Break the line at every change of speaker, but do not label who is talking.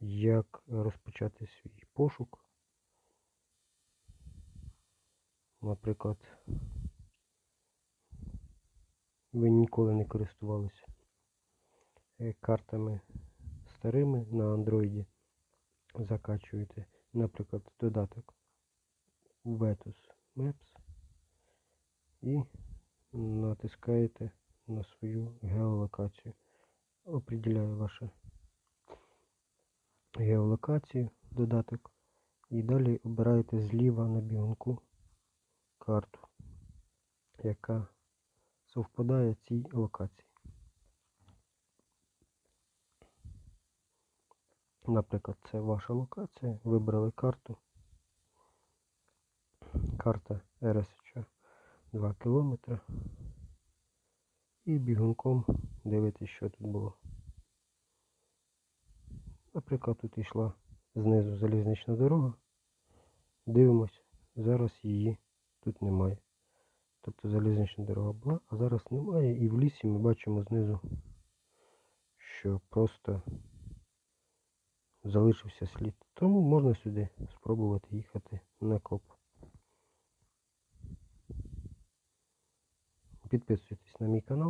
як розпочати свій пошук. Наприклад, ви ніколи не користувалися е, картами старими на андроїді. Закачуєте, наприклад, додаток Vetus Maps і натискаєте на свою геолокацію. Определяє вашу геолокацію додаток. І далі обираєте зліва на бігунку карту, яка совпадає цій локації. Наприклад, це ваша локація. Вибрали карту. Карта РСЧ 2 км. І бігунком дивитесь, що тут було. Наприклад, тут йшла знизу залізнична дорога. Дивимось, зараз її тут немає. Тобто залізнична дорога була, а зараз немає. І в лісі ми бачимо знизу, що просто залишився слід. Тому можна сюди спробувати їхати на коп. Підписуйтесь на мій канал.